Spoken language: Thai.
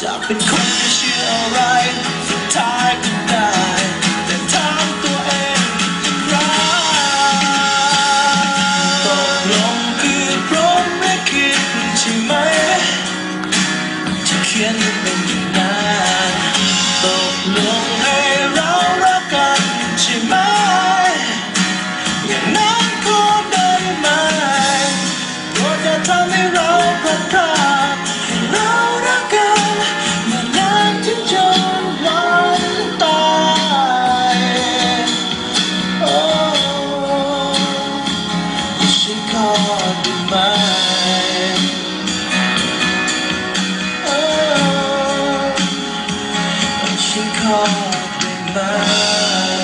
จะเป็นคนเชื่ออะไรสุดท้ายก็ได้ แต่ถามตัวเองอีรั้งตกลงคือพร้อมแคิดใช่ไหมที่เขียนไว้เป็น called me mine.